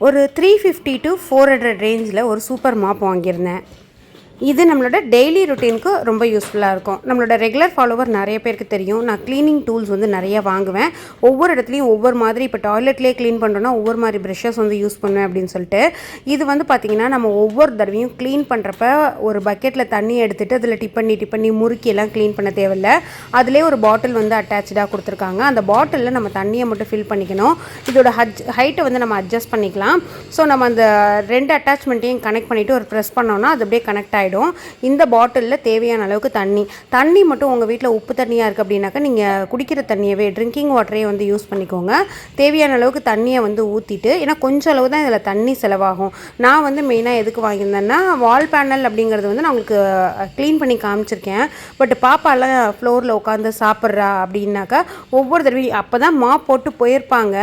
ஒரு three fifty to four hundred ரேஞ்சில் ஒரு சூப்பர் மாப் வாங்கியிருந்தேன். இது நம்மளோட டெய்லி ருட்டீனுக்கு ரொம்ப யூஸ்ஃபுல்லாக இருக்கும். நம்மளோட ரெகுலர் ஃபாலோவர் நிறைய பேருக்கு தெரியும். நான் க்ளீனிங் டூல்ஸ் வந்து நிறைய வாங்குவேன். ஒவ்வொரு இடத்துலையும் ஒவ்வொரு மாதிரி இப்போ டாய்லெட்லேயே க்ளீன் பண்ணுறோன்னா ஒவ்வொரு மாதிரி ப்ரஷஸ் வந்து யூஸ் பண்ணுவேன் அப்படின்னு சொல்லிட்டு இது வந்து பார்த்திங்கன்னா நம்ம ஒவ்வொரு தடவையும் க்ளீன் பண்ணுறப்ப ஒரு பக்கெட்டில் தண்ணி எடுத்துகிட்டு அதில் டிப் பண்ணி டிப் பண்ணி முறுக்கி எல்லாம் க்ளீன் பண்ண தேவையில்ல. அதிலே ஒரு பாட்டில் வந்து அட்டாச்சாக கொடுத்துருக்காங்க. அந்த பாட்டிலில் நம்ம தண்ணியை மட்டும் ஃபில் பண்ணிக்கணும். இதோட ஹஜ் ஹைட்டை வந்து நம்ம அட்ஜஸ்ட் பண்ணிக்கலாம். ஸோ நம்ம அந்த ரெண்டு அட்டாச்மெண்ட்டையும் கனெக்ட் பண்ணிவிட்டு ஒரு ப்ரெஸ் பண்ணோன்னா அது அப்படியே கனெக்ட் ஆகிடும் இந்த பாட்டிலில் தேவையான அளவுக்கு தண்ணி. தண்ணி மட்டும் உங்கள் வீட்டில் உப்பு தண்ணியாக இருக்குது அப்படின்னாக்கா நீங்கள் குடிக்கிற தண்ணியவே ட்ரிங்கிங் வாட்டரே வந்து யூஸ் பண்ணிக்கோங்க. தேவையான அளவுக்கு தண்ணியை வந்து ஊற்றிட்டு ஏன்னா கொஞ்சம் அளவு தான் இதில் தண்ணி செலவாகும். நான் வந்து மெயினாக எதுக்கு வாங்கியிருந்தேன்னா வால் பேனல் அப்படிங்கிறது வந்து நான் உங்களுக்கு க்ளீன் பண்ணி காமிச்சிருக்கேன். பட் பாப்பாலாம் ஃப்ளோரில் உட்காந்து சாப்பிட்றா அப்படின்னாக்கா ஒவ்வொரு தடவையும் அப்போ தான் மா போட்டு போயிருப்பாங்க.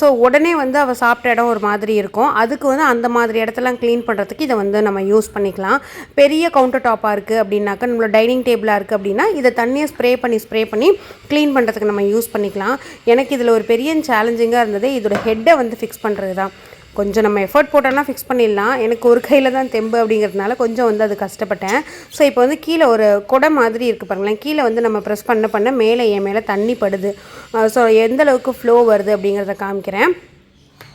ஸோ உடனே வந்து அவள் சாப்பிட்ட இடம் ஒரு மாதிரி இருக்கும். அதுக்கு வந்து அந்த மாதிரி இடத்தெல்லாம் க்ளீன் பண்ணுறதுக்கு இதை வந்து நம்ம யூஸ் பண்ணிக்கலாம். பெரிய கவுண்டர் டாப்பாக இருக்குது அப்படின்னாக்கா நம்மளோட டைனிங் டேபிளாக இருக்குது அப்படின்னா இதை தண்ணியை ஸ்ப்ரே பண்ணி ஸ்ப்ரே பண்ணி க்ளீன் பண்ணுறதுக்கு நம்ம யூஸ் பண்ணிக்கலாம். எனக்கு இதில் ஒரு பெரிய சேலஞ்சிங்காக இருந்தது இதோட ஹெட்டை வந்து ஃபிக்ஸ் பண்ணுறது தான் கொஞ்சம் நம்ம எஃபர்ட் போட்டோன்னா ஃபிக்ஸ் பண்ணிடலாம். எனக்கு ஒரு கையில் தான் தெம்பு அப்படிங்கிறதுனால கொஞ்சம் வந்து அது கஷ்டப்பட்டேன். ஸோ இப்போ வந்து கீழே ஒரு குடை மாதிரி இருக்குது பாருங்களேன். கீழே வந்து நம்ம ப்ரெஸ் பண்ண பண்ண மேலே என் மேலே தண்ணி படுது. ஸோ எந்த அளவுக்கு ஃப்ளோ வருது அப்படிங்கிறத காமிக்கிறேன்.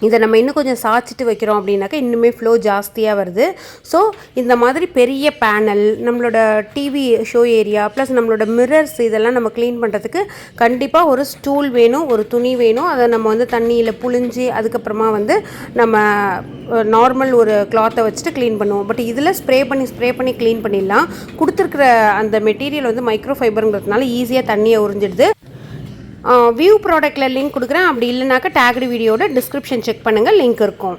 இதை நம்ம இன்னும் கொஞ்சம் சாய்ச்சிட்டு வைக்கிறோம் அப்படின்னாக்கா இன்னுமே ஃப்ளோ ஜாஸ்தியாக வருது. ஸோ இந்த மாதிரி பெரிய பேனல் நம்மளோட டிவி ஷோ ஏரியா ப்ளஸ் நம்மளோட மிரர்ஸ் இதெல்லாம் நம்ம க்ளீன் பண்ணுறதுக்கு கண்டிப்பாக ஒரு ஸ்டூல் வேணும் ஒரு துணி வேணும். அதை நம்ம வந்து தண்ணியில் புழிஞ்சு அதுக்கப்புறமா வந்து நம்ம நார்மல் ஒரு கிளாத்தை வச்சுட்டு க்ளீன் பண்ணுவோம். பட் இதில் ஸ்ப்ரே பண்ணி ஸ்ப்ரே பண்ணி க்ளீன் பண்ணிடலாம். கொடுத்துருக்குற அந்த மெட்டீரியல் வந்து மைக்ரோ ஃபைபருங்கிறதுனால ஈஸியாக தண்ணியை உறிஞ்சிடுது. வியூ ப்ராடக்ட்டில் லிங்க் கொடுக்குறேன். அப்படி இல்லைனாக்கா டேக்டு வீடியோட டிஸ்கிரிப்ஷன் செக் பண்ணுங்கள் லிங்க் இருக்கும்.